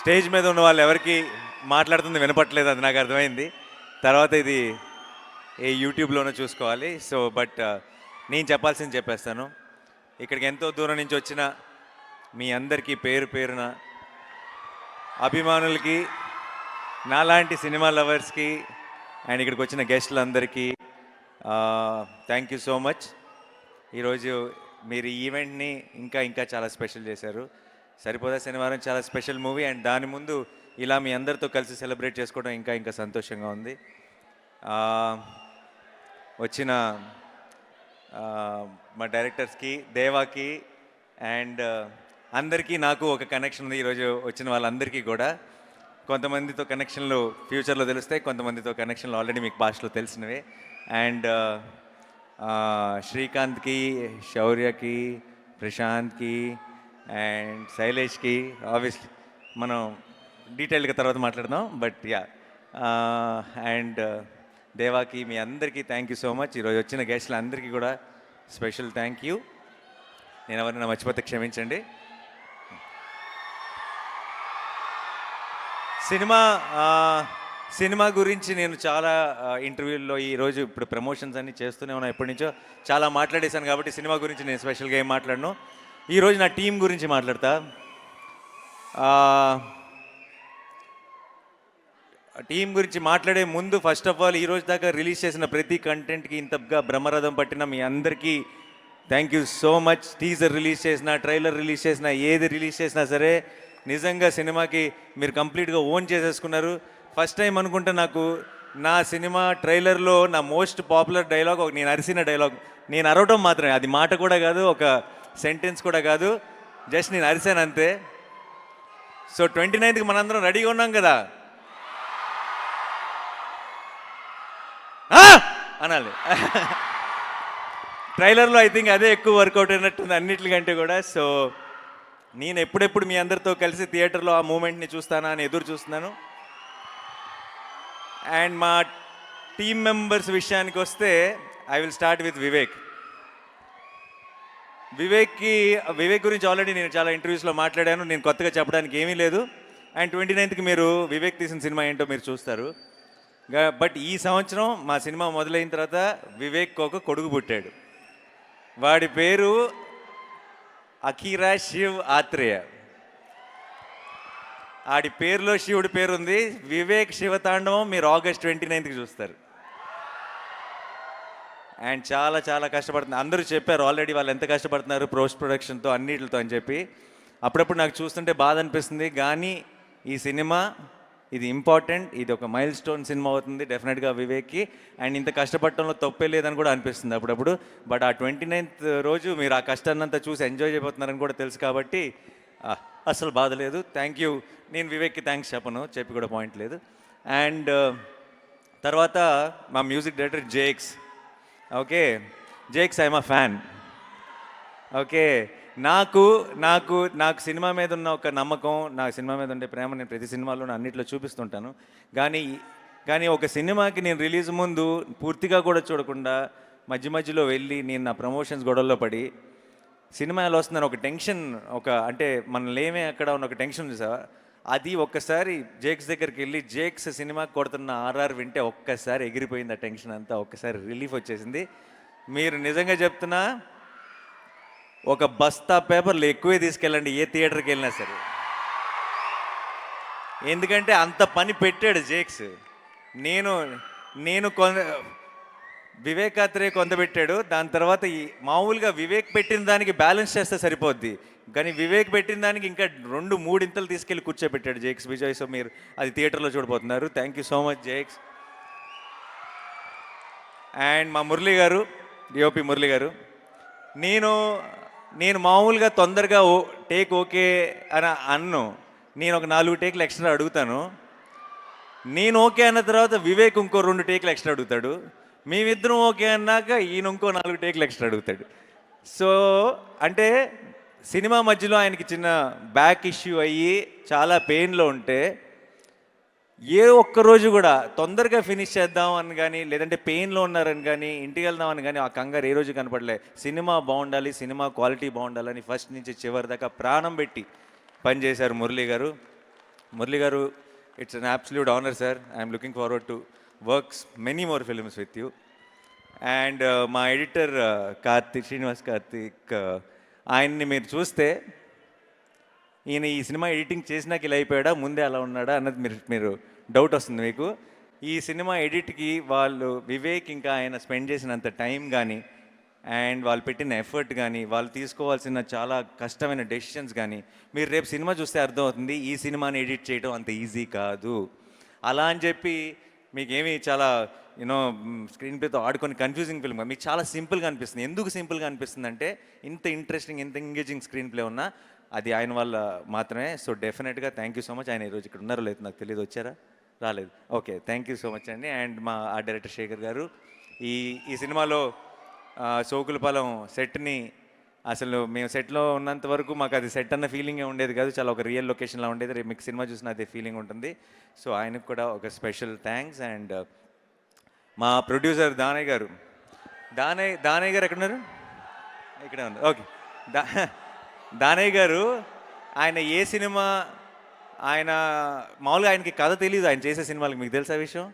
Stage మీద ఉన్న వాళ్ళు ఎవరికి మాట్లాడుతుంది వినపట్లేదు అది నాకు అర్థమైంది. తర్వాత ఇది ఏ యూట్యూబ్లోనే చూసుకోవాలి. సో బట్ నేను చెప్పాల్సింది చెప్పేస్తాను. ఇక్కడికి ఎంతో దూరం నుంచి వచ్చిన మీ అందరికీ పేరు పేరున అభిమానులకి నాలాంటి సినిమా లవర్స్కి అండ్ ఇక్కడికి వచ్చిన గెస్టులందరికీ థ్యాంక్ యూ సో మచ్ ఈరోజు మీరు ఈవెంట్ని ఇంకా ఇంకా చాలా స్పెషల్ చేశారు. సరిపోదా శనివారం చాలా స్పెషల్ మూవీ అండ్ దాని ముందు ఇలా మీ అందరితో కలిసి సెలబ్రేట్ చేసుకోవడం ఇంకా ఇంకా సంతోషంగా ఉంది. వచ్చిన మా డైరెక్టర్స్కి దేవాకి అండ్ అందరికీ నాకు ఒక కనెక్షన్ ఉంది. ఈరోజు వచ్చిన వాళ్ళందరికీ కూడా. కొంతమందితో కనెక్షన్లు ఫ్యూచర్లో తెలుస్తాయి కొంతమందితో కనెక్షన్లు ఆల్రెడీ మీకు భాషలో తెలిసినవే. అండ్ శ్రీకాంత్కి శౌర్యకి ప్రశాంత్కి అండ్ శైలేష్కి ఆబ్వియస్లీ మనం డీటెయిల్గా తర్వాత మాట్లాడదాం బట్ యా అండ్ దేవాకి మీ అందరికీ థ్యాంక్ యూ సో మచ్ ఈరోజు వచ్చిన గెస్టులు అందరికీ కూడా స్పెషల్ థ్యాంక్ యూ నేను ఎవరైనా మర్చిపోతే క్షమించండి. సినిమా సినిమా గురించి నేను చాలా ఇంటర్వ్యూల్లో ఈరోజు ఇప్పుడు ప్రమోషన్స్ అన్ని చేస్తూనే ఉన్నాను ఎప్పటి నుంచో చాలా మాట్లాడేశాను కాబట్టి సినిమా గురించి నేను స్పెషల్గా ఏం మాట్లాడను. ఈరోజు నా టీం గురించి మాట్లాడతా. టీం గురించి మాట్లాడే ముందు ఫస్ట్ ఆఫ్ ఆల్ ఈరోజు దాకా రిలీజ్ చేసిన ప్రతి కంటెంట్కి ఇంతగా బ్రహ్మరథం పట్టిన మీ అందరికీ thank you so much teaser release చేసిన ట్రైలర్ రిలీజ్ చేసిన ఏది రిలీజ్ చేసినా సరే నిజంగా సినిమాకి మీరు కంప్లీట్గా ఓన్ చేసేసుకున్నారు. ఫస్ట్ టైం అనుకుంటే నాకు నా సినిమా ట్రైలర్లో నా మోస్ట్ పాపులర్ డైలాగ్ ఒక నేను అరిసిన డైలాగ్ నేను అరవటం మాత్రమే అది మాట కూడా కాదు ఒక సెంటెన్స్ కూడా కాదు. జస్ట్ నేను అరిసాను అంతే. సో ట్వంటీ నైన్త్కి మనందరం రెడీగా ఉన్నాం కదా? అనాలి. ట్రైలర్లో ఐ థింక్ అదే ఎక్కువ వర్కౌట్ అయినట్టుంది అన్నిటికంటే కూడా. సో నేను ఎప్పుడెప్పుడు మీ అందరితో కలిసి థియేటర్లో ఆ మూమెంట్ని చూస్తానా అని ఎదురు చూస్తున్నాను. అండ్ మా టీమ్ మెంబర్స్ విషయానికి వస్తే I will start with Vivek. వివేక్కి Vivek గురించి ఆల్రెడీ నేను చాలా ఇంటర్వ్యూస్లో మాట్లాడాను. నేను కొత్తగా చెప్పడానికి ఏమీ లేదు. అండ్ ట్వంటీ నైన్త్కి మీరు వివేక్ తీసిన సినిమా ఏంటో మీరు చూస్తారు. బట్ ఈ సంవత్సరం మా సినిమా మొదలైన తర్వాత వివేక్ ఒక కొడుకు పుట్టాడు. వాడి పేరు అఖీరా శివ్ ఆత్రేయ. ఆడి పేరులో శివుడి పేరు ఉంది వివేక్ శివతాండవం మీరు ఆగస్ట్ ట్వంటీ నైన్త్కి చూస్తారు. అండ్ చాలా చాలా కష్టపడుతున్నారు అందరూ చెప్పారు ఆల్రెడీ వాళ్ళు ఎంత కష్టపడుతున్నారు పోస్ట్ ప్రొడక్షన్తో అన్నిటితో అని చెప్పి. అప్పుడప్పుడు నాకు చూస్తుంటే బాధ అనిపిస్తుంది. కానీ ఈ సినిమా ఇది ఇంపార్టెంట్ ఇది ఒక మైల్ స్టోన్ సినిమా అవుతుంది డెఫినెట్గా వివేక్కి. అండ్ ఇంత కష్టపడటంలో తప్పే లేదని కూడా అనిపిస్తుంది అప్పుడప్పుడు. బట్ ఆ ట్వంటీ నైన్త్ రోజు మీరు ఆ కష్టాన్ని అంతా చూసి ఎంజాయ్ చేయబోతున్నారని కూడా తెలుసు కాబట్టి అసలు బాధ లేదు. థ్యాంక్ యూ నేను వివేక్కి థ్యాంక్స్ చెప్పను. చెప్పి కూడా పాయింట్ లేదు. అండ్ తర్వాత మా music director Jakes okay. Jakes I'm a fan okay. నాకు నాకు నాకు సినిమా మీద ఉన్న ఒక నమ్మకం నాకు సినిమా మీద ఉండే ప్రేమ నేను ప్రతి సినిమాలో అన్నిట్లో చూపిస్తుంటాను. కానీ కానీ ఒక సినిమాకి నేను రిలీజ్ ముందు పూర్తిగా కూడా చూడకుండా మధ్య మధ్యలో వెళ్ళి నేను నా ప్రమోషన్స్ గొడవల్లో పడి సినిమా వస్తుందని ఒక టెన్షన్ ఒక అంటే మన లేమే అక్కడ ఉన్న ఒక టెన్షన్ ఉంది సార్ అది ఒక్కసారి జేక్స్ దగ్గరికి వెళ్ళి జేక్స్ సినిమా కొడుతున్న ఆర్ఆర్ వింటే ఒక్కసారి ఎగిరిపోయింది ఆ టెన్షన్ అంతా ఒక్కసారి రిలీఫ్ వచ్చేసింది. మీరు నిజంగా చెప్తున్నా ఒక బస్తా పేపర్లు ఎక్కువే తీసుకెళ్ళండి ఏ థియేటర్కి వెళ్ళినా సరే. ఎందుకంటే అంత పని పెట్టాడు జేక్స్. నేను నేను కొంత వివేకాత్రే కొంత పెట్టాడు దాని తర్వాత ఈ మామూలుగా వివేక్ పెట్టిన దానికి బ్యాలెన్స్ చేస్తే సరిపోద్ది. కానీ వివేక్ పెట్టిన దానికి ఇంకా రెండు మూడింతలు తీసుకెళ్ళి కూర్చోబెట్టాడు జేక్స్ విజయ్ సో మీరు అది థియేటర్లో చూడబోతున్నారు. Thank you so much Jakes. And మా మురళి గారు డిఓపి మురళి గారు నేను నేను మామూలుగా తొందరగా ఓ టేక్ ఓకే అని అన్ను. నేను ఒక నాలుగు టేకులు ఎక్స్ట్రా అడుగుతాను. నేను ఓకే అన్న తర్వాత వివేక్ ఇంకో రెండు టేకులు ఎక్స్ట్రా అడుగుతాడు. మేమిద్దరం ఓకే అన్నాక ఈయన ఇంకో నాలుగు టేకులు ఎక్స్ట్రా అడుగుతాడు. సో అంటే సినిమా మధ్యలో ఆయనకి చిన్న బ్యాక్ ఇష్యూ అయ్యి చాలా పెయిన్లో ఉంటే ఏ ఒక్క రోజు కూడా తొందరగా ఫినిష్ చేద్దాం అని కానీ లేదంటే పెయిన్లో ఉన్నారని కానీ ఇంటికి వెళ్దాం అని కానీ ఆ కంగారు ఏ రోజు కనపడలే. సినిమా బాగుండాలి సినిమా క్వాలిటీ బాగుండాలని ఫస్ట్ నుంచి చివరి దాకా ప్రాణం పెట్టి పనిచేశారు Murali garu. Murali garu it's an absolute honour sir I'm looking forward to works many more films with you and మా ఎడిటర్ కార్తిక్ శ్రీనివాస్ కార్తిక్ ఆయన్ని మీరు చూస్తే ఈయన ఈ సినిమా ఎడిటింగ్ చేసినాక ఇలా అయిపోయాడా ముందే అలా ఉన్నాడా అన్నది మీరు మీరు డౌట్ వస్తుంది మీకు. ఈ సినిమా ఎడిట్కి వాళ్ళు వివేక్ ఇంకా ఆయన స్పెండ్ చేసినంత టైం కానీ అండ్ వాళ్ళు పెట్టిన ఎఫర్ట్ కానీ వాళ్ళు తీసుకోవాల్సిన చాలా కష్టమైన డెసిషన్స్ కానీ మీరు రేపు సినిమా చూస్తే అర్థమవుతుంది ఈ సినిమాని ఎడిట్ చేయడం అంత ఈజీ కాదు. అలా అని చెప్పి మీకేమీ చాలా యూనో స్క్రీన్ ప్లేతో ఆడుకొని కన్ఫ్యూజింగ్ ఫిల్మ్ మీకు చాలా సింపుల్గా అనిపిస్తుంది. ఎందుకు సింపుల్గా అనిపిస్తుంది అంటే ఇంత ఇంట్రెస్టింగ్ ఇంత ఎంగేజింగ్ స్క్రీన్ ప్లే ఉన్నా అది ఆయన వల్ల మాత్రమే. సో డెఫినెట్గా థ్యాంక్ యూ సో మచ్ ఆయన ఈరోజు ఇక్కడ ఉన్నారో లేదు నాకు తెలియదు వచ్చారా? రాలేదు. Okay thank you so much అండి. అండ్ మా ఆ డైరెక్టర్ శేఖర్ గారు ఈ ఈ సినిమాలో ఆ, సోకులపాలెం సెట్ని అసలు మేము సెట్లో ఉన్నంత వరకు మాకు అది సెట్ అన్న ఫీలింగే ఉండేది కాదు. చాలా ఒక రియల్ లొకేషన్లో ఉండేది. రేపు మీకు సినిమా చూసిన అదే ఫీలింగ్ ఉంటుంది. సో ఆయనకు కూడా ఒక స్పెషల్ థ్యాంక్స్ అండ్ మా ప్రొడ్యూసర్ దానయ్య గారు. దానయ్య దానయ్య గారు ఎక్కడున్నారు? ఇక్కడే ఉంది ఓకే. దా దానయ్య గారు ఆయన ఏ సినిమా ఆయన మామూలుగా ఆయనకి కథ తెలియదు ఆయన చేసే సినిమాలకు మీకు తెలుసా విషయం?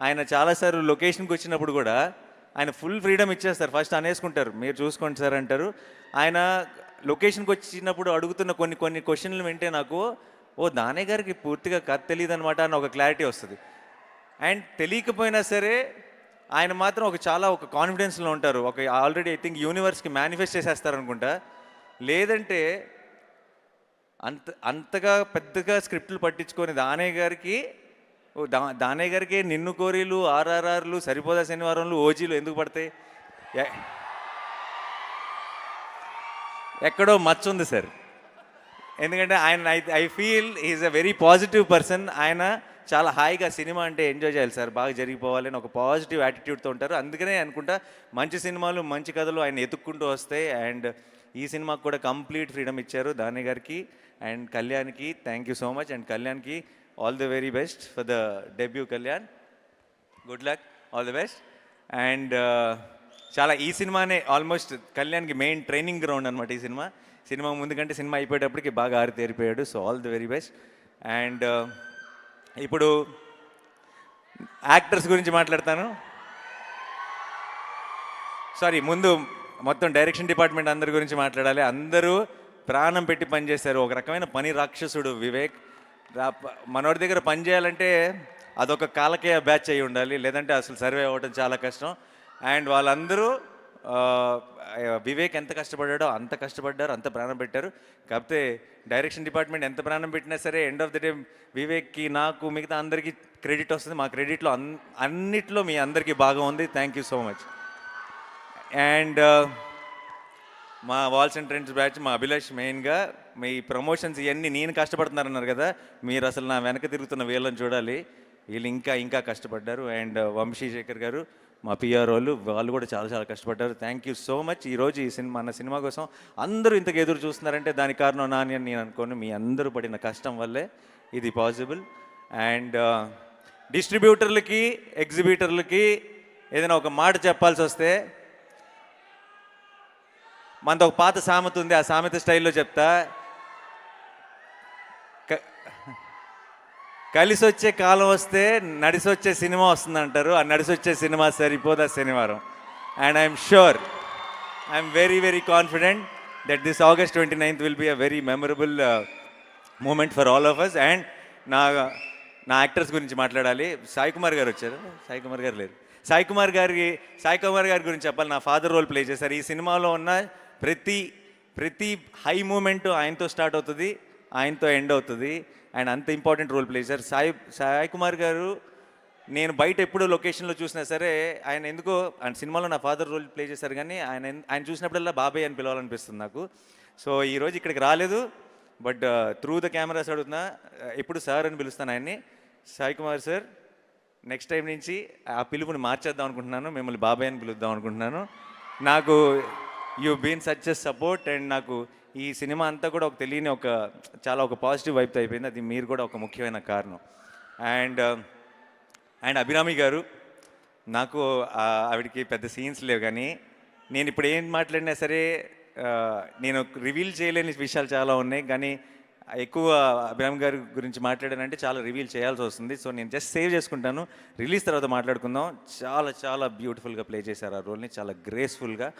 ఆయన చాలాసార్లు లొకేషన్కి వచ్చినప్పుడు కూడా ఆయన ఫుల్ ఫ్రీడమ్ ఇచ్చేస్తారు. ఫస్ట్ అనేసుకుంటారు. మీరు చూసుకోండి సార్ అంటారు. ఆయన లొకేషన్కి వచ్చినప్పుడు అడుగుతున్న కొన్ని కొన్ని క్వశ్చన్లు వింటే నాకు ఓ దానయ్య గారికి పూర్తిగా కథ తెలియదు అనమాట అని ఒక క్లారిటీ వస్తుంది. అండ్ తెలియకపోయినా సరే ఆయన మాత్రం ఒక చాలా ఒక కాన్ఫిడెన్స్లో ఉంటారు. ఒక ఆల్రెడీ ఐ థింక్ యూనివర్స్కి మేనిఫెస్ట్ చేసేస్తారు అనుకుంటా లేదంటే అంత అంతగా పెద్దగా స్క్రిప్ట్లు పట్టించుకొని దానయ్య గారికి ఓ దా దానయ్య గారికి నిన్ను కోరీలు ఆర్ఆర్ఆర్లు సరిపోదా శనివారంలు ఓజీలు ఎందుకు పడతాయి? ఎక్కడో మచ్చ ఉంది సార్. ఎందుకంటే ఆయన I I feel is a very positive person ఆయన చాలా హాయిగా సినిమా అంటే ఎంజాయ్ చేయాలి సార్. బాగా జరిగిపోవాలి అని ఒక పాజిటివ్ యాటిట్యూడ్తో ఉంటారు. అందుకనే అనుకుంటా మంచి సినిమాలు మంచి కథలు ఆయన ఎతుక్కుంటూ వస్తాయి అండ్ ఈ సినిమాకు కూడా కంప్లీట్ ఫ్రీడమ్ ఇచ్చారు దాని గారికి అండ్ కళ్యాణ్కి. Thank you so much and కళ్యాణ్కి all the very best for the debut Kalyan. Good luck all the best and uh, చాలా ఈ సినిమానే ఆల్మోస్ట్ కళ్యాణ్కి మెయిన్ ట్రైనింగ్ గ్రౌండ్ అనమాట ఈ సినిమా. సినిమా ముందుకంటే సినిమా అయిపోయేటప్పటికి బాగా ఆరితేరిపోయాడు. So all the very best and uh, ఇప్పుడు యాక్టర్స్ గురించి మాట్లాడతాను. సారీ ముందు మొత్తం డైరెక్షన్ డిపార్ట్మెంట్ అందరి గురించి మాట్లాడాలి. అందరూ ప్రాణం పెట్టి పనిచేశారు. ఒక రకమైన పని రాక్షసుడు వివేక్. మనోడి దగ్గర పని చేయాలంటే అదొక కాలకేయ బ్యాచ్ అయి ఉండాలి. లేదంటే అసలు సర్వే అవ్వడం చాలా కష్టం. అండ్ వాళ్ళందరూ వివేక్ ఎంత కష్టపడ్డాడో అంత కష్టపడ్డారు అంత ప్రాణం పెట్టారు. కాకపోతే డైరెక్షన్ డిపార్ట్మెంట్ ఎంత ప్రాణం పెట్టినా సరే ఎండ్ ఆఫ్ ది డే వివేక్కి నాకు మిగతా అందరికీ క్రెడిట్ వస్తుంది. మా క్రెడిట్లో అన్ అన్నిట్లో మీ అందరికీ బాగా ఉంది. Thank you so much and మా వాల్స్ అండ్ ట్రెండ్స్ బ్యాచ్ మా అభిలాష్ మెయిన్గా మీ ప్రమోషన్స్ ఇవన్నీ నేను కష్టపడుతున్నారన్నారు కదా మీరు అసలు నా వెనక తిరుగుతున్న వీళ్ళని చూడాలి. వీళ్ళు ఇంకా ఇంకా కష్టపడ్డారు. అండ్ uh, వంశీ శేఖర్ గారు మా పిఆర్ వాళ్ళు వాళ్ళు కూడా చాలా చాలా కష్టపడ్డారు. థ్యాంక్ యూ సో మచ్ ఈరోజు ఈ సినిమా అన్న సినిమా కోసం అందరూ ఇంతకు ఎదురు చూస్తున్నారంటే దానికి కారణం నాని అని నేను అనుకోను. మీ అందరూ పడిన కష్టం వల్లే ఇది పాసిబుల్ అండ్ డిస్ట్రిబ్యూటర్లకి ఎగ్జిబిటర్లకి ఏదైనా ఒక మాట చెప్పాల్సి వస్తే మనది ఒక పాత సామెత ఉంది. ఆ సామెత స్టైల్లో చెప్తా. కలిసి వచ్చే కాలం వస్తే నడిసి వచ్చే సినిమా వస్తుంది అంటారు ఆ నడిసి వచ్చే cinema Saripodhaa Sanivaaram? And I'm sure I'm very very confident that this August twenty ninth will be a very memorable moment for all of us and నా నా యాక్టర్స్ గురించి మాట్లాడాలి. సాయి కుమార్ గారు వచ్చారు. సాయి కుమార్ గారు లేరు. సాయి కుమార్ గారికి సాయి కుమార్ గారి గురించి చెప్పాలి. నా ఫాదర్ రోల్ ప్లే చేశారు. ఈ సినిమాలో ఉన్న ప్రతి ప్రతి హై మూమెంట్ ఆయనతో స్టార్ట్ అవుతుంది. ఆయనతో ఎండ్ అవుతుంది. ఆయన అంత ఇంపార్టెంట్ రోల్ ప్లే చేశారు సాయి సాయి కుమార్ గారు నేను బయట ఎప్పుడో లొకేషన్లో చూసినా సరే ఆయన ఎందుకో ఆయన సినిమాలో నా ఫాదర్ రోల్ ప్లే చేశారు కానీ ఆయన ఆయన చూసినప్పుడల్లా బాబాయ్ అని పిలవాలనిపిస్తుంది నాకు. సో ఈరోజు ఇక్కడికి రాలేదు బట్ త్రూ ద కెమెరాస్ అడుగుతున్నా uh, ఎప్పుడు సార్ అని పిలుస్తాను ఆయన్ని. Sai Kumar sir next time నుంచి ఆ పిలుపుని మార్చేద్దాం అనుకుంటున్నాను మిమ్మల్ని బాబాయ్ అని పిలుద్దాం అనుకుంటున్నాను. నాకు you been such a support and నాకు ఈ సినిమా అంతా కూడా ఒక తెలియని ఒక చాలా ఒక పాజిటివ్ వైప్ అయిపోయింది. అది మీరు కూడా ఒక ముఖ్యమైన కారణం. అండ్ అండ్ అభిరామి గారు నాకు ఆవిడకి పెద్ద సీన్స్ లేవు కానీ నేను ఇప్పుడు ఏం మాట్లాడినా సరే నేను రివీల్ చేయలేని విషయాలు చాలా ఉన్నాయి. కానీ ఎక్కువ అభిరామ్ గారి గురించి మాట్లాడానంటే చాలా రివీల్ చేయాల్సి వస్తుంది. సో నేను జస్ట్ సేవ్ చేసుకుంటాను. రిలీజ్ తర్వాత మాట్లాడుకుందాం. చాలా చాలా బ్యూటిఫుల్గా ప్లే చేశారు ఆ రోల్ని. చాలా గ్రేస్ఫుల్గా.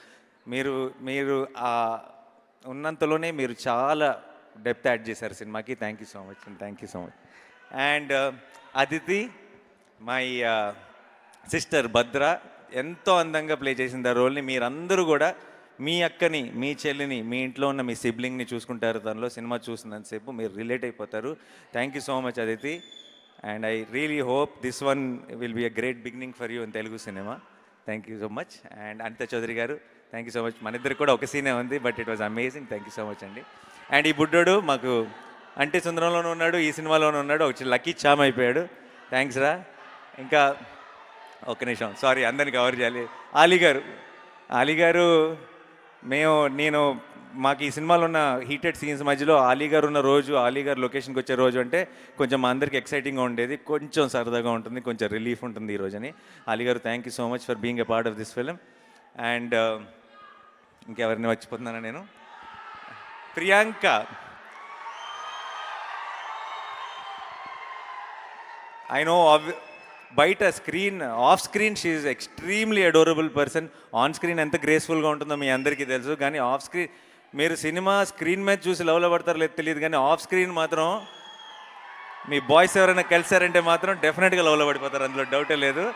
మీరు మీరు ఆ ఉన్నంతలోనే మీరు చాలా డెప్త్ యాడ్ చేశారు సినిమాకి. Thank you so much thank you so much and Aditi my sister uh, Bhadra ఎంతో అందంగా ప్లే చేసింది ఆ రోల్ని మీరందరూ కూడా మీ అక్కని మీ చెల్లిని మీ ఇంట్లో ఉన్న మీ సిబ్లింగ్ని చూసుకుంటారు. తనలో సినిమా చూసినంతసేపు మీరు రిలేట్ అయిపోతారు. Thank you so much Aditi. And I really hope this one will be a great beginning for you in Telugu cinema thank you so much and Anitha Chowdary garu thank you so much మన ఇద్దరు కూడా ఒక సీనే ఉంది but it was amazing thank you so much అండి. And ఈ బుడ్డోడు మాకు అంటే సుందరంలోనూ ఉన్నాడు ఈ సినిమాలోనూ ఉన్నాడు ఒక లక్కీ చామ్ అయిపోయాడు. థ్యాంక్స్ రా. ఇంకా ఒక్క నిమిషం సారీ అందరిని కవర్ చేయాలి. ఆలీ గారు ఆలీ గారు మేము నేను మాకు ఈ సినిమాలో ఉన్న హీటెడ్ సీన్స్ మధ్యలో ఆలీ గారు ఉన్న రోజు ఆలీ గారు లొకేషన్కి వచ్చే రోజు అంటే కొంచెం మా అందరికి ఎక్సైటింగ్గా ఉండేది కొంచెం సరదాగా ఉంటుంది కొంచెం రిలీఫ్ ఉంటుంది ఈ రోజుని. Ali garu thank you so much for being a part of this film and ఇంకెవరిని మర్చిపోతున్నానా నేను? ప్రియాంక. ఐ నో బయట screen off screen she extremely adorable person on screen ఎంత గ్రేస్ఫుల్గా ఉంటుందో మీ అందరికీ తెలుసు. కానీ ఆఫ్ స్క్రీన్ మీరు సినిమా స్క్రీన్ మీద చూసి లవ్లో పడతారో లేదు తెలియదు. కానీ ఆఫ్ స్క్రీన్ మాత్రం మీ బాయ్స్ ఎవరైనా కలిసారంటే మాత్రం డెఫినెట్గా లవ్లో పడిపోతారు. అందులో డౌటే లేదు.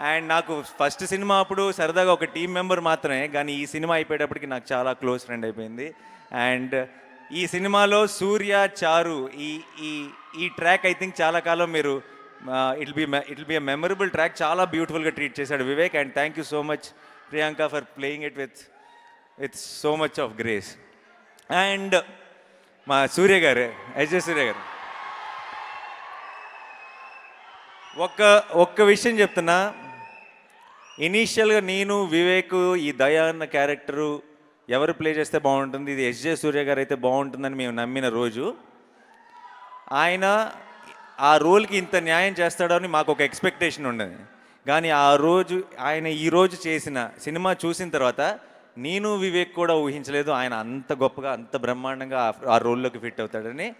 అండ్ నాకు ఫస్ట్ సినిమా అప్పుడు సరదాగా ఒక టీం మెంబర్ మాత్రమే కానీ ఈ సినిమా అయిపోయేటప్పటికి నాకు చాలా క్లోజ్ ఫ్రెండ్ అయిపోయింది. అండ్ ఈ సినిమాలో సూర్య చారు ఈ ఈ ఈ ట్రాక్ ఐ థింక్ చాలా కాలం మీరు it be it be a memorable track. చాలా బ్యూటిఫుల్గా ట్రీట్ చేశాడు Vivek and thank you so much Priyanka for playing it with with so much of grace. And మా సూర్య గారు ఎస్ సూర్య గారు. ఒక్క ఒక్క విషయం చెప్తున్నా. ఇనీషియల్గా నేను వివేక్ ఈ దయా అన్న క్యారెక్టరు ఎవరు ప్లే చేస్తే బాగుంటుంది? ఇది ఎస్జే సూర్య గారు అయితే బాగుంటుందని మేము నమ్మిన రోజు. ఆయన ఆ రోల్కి ఇంత న్యాయం చేస్తాడో అని మాకు ఒక ఎక్స్పెక్టేషన్ ఉండేది. కానీ ఆ రోజు ఆయన ఈ రోజు చేసిన సినిమా చూసిన తర్వాత నేను వివేక్ కూడా ఊహించలేదు ఆయన అంత గొప్పగా అంత బ్రహ్మాండంగా ఆ రోల్లోకి ఫిట్ అవుతాడని.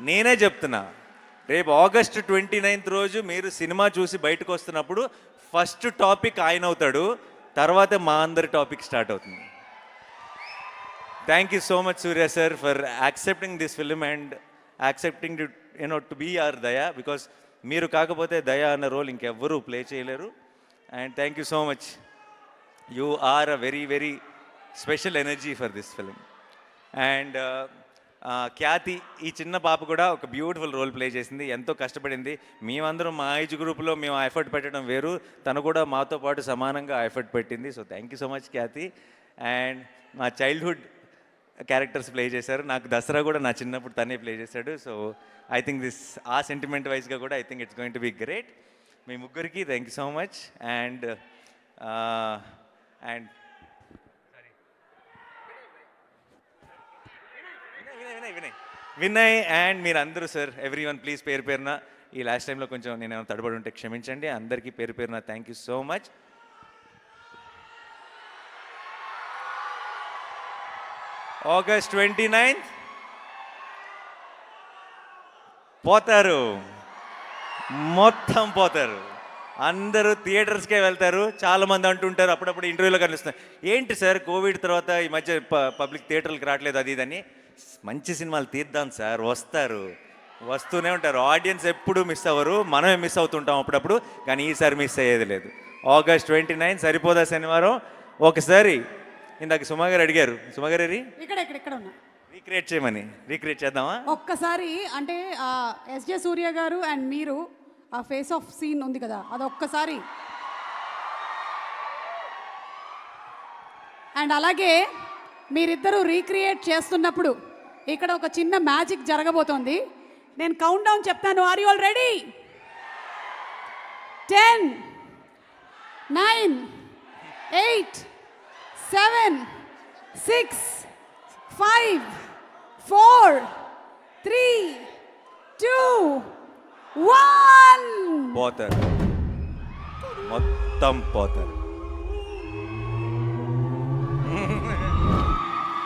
నేనే చెప్తున్నా రేపు ఆగస్ట్ ట్వంటీ నైన్త్ రోజు మీరు సినిమా చూసి బయటకు వస్తున్నప్పుడు ఫస్ట్ టాపిక్ ఆయన అవుతాడు తర్వాత మా అందరి టాపిక్ స్టార్ట్ అవుతుంది. Thank you so much Surya sir for accepting this film and accepting you know to be our Daya because మీరు కాకపోతే దయా అన్న రోల్ ఇంకెవ్వరూ ప్లే చేయలేరు. And thank you so much you are a very very special energy for this film and Khyathi ఈ చిన్న పాప కూడా ఒక బ్యూటిఫుల్ రోల్ ప్లే చేసింది. ఎంతో కష్టపడింది. మేమందరం మా ఏజ్ గ్రూప్లో మేము ఎఫర్ట్ పెట్టడం వేరు. తను కూడా మాతో పాటు సమానంగా ఎఫర్ట్ పెట్టింది. So thank you so much Khyathi. And మా చైల్డ్హుడ్ క్యారెక్టర్స్ ప్లే చేశారు. నాకు దసరా కూడా నా చిన్నప్పుడు తనే ప్లే చేశాడు. So I think this uh sentiment వైజ్గా కూడా I think it's going to be great మీ ముగ్గురికి thank you so much and and Vinay Vinay. Vinay and మీరు అందరూ సార్ ఎవ్రీ వన్ ప్లీజ్ పేరు పేరున ఈ లాస్ట్ టైంలో కొంచెం నేను ఏమైనా తడబడి ఉంటే క్షమించండి. అందరికీ పేరు పేరున thank you so much August twenty ninth పోతారు. మొత్తం పోతారు. అందరూ థియేటర్స్కే వెళ్తారు. చాలా మంది అంటుంటారు అప్పుడప్పుడు ఇంటర్వ్యూలో కనిపిస్తుంది ఏంటి సార్ కోవిడ్ తర్వాత ఈ మధ్య పబ్లిక్ థియేటర్లకు రావట్లేదు అది ఇదని మంచి సినిమాలు తీద్దాం సార్ వస్తారు. వస్తూనే ఉంటారు. ఆడియన్స్ ఎప్పుడు మిస్ అవ్వరు. మనమే మిస్ అవుతుంటాం అప్పుడప్పుడు కానీ ఈసారి మిస్ అయ్యేది లేదు. ఆగస్ట్ ట్వంటీ నైన్ సరిపోదా శనివారం? ఒకసారి. ఇందాక సుమా గారు అడిగారు. సుమా గారు ఇక్కడ ఇక్కడ ఇక్కడ ఉన్నా. రీక్రియేట్ చేయమని. రీక్రియేట్ చేద్దామా? ఒక్కసారి అంటే ఎస్జే సూర్య గారు అండ్ మీరు ఆ ఫేస్ ఆఫ్ సీన్ ఉంది కదా అది ఒక్కసారి అండ్ అలాగే మీరిద్దరూ రీక్రియేట్ చేస్తున్నప్పుడు ఇక్కడ ఒక చిన్న మ్యాజిక్ జరగబోతోంది. నేను కౌంట్ డౌన్ చెప్తాను. Are you all ready ten nine eight seven six five four three two one పోతారు. మొత్తం పోతారు.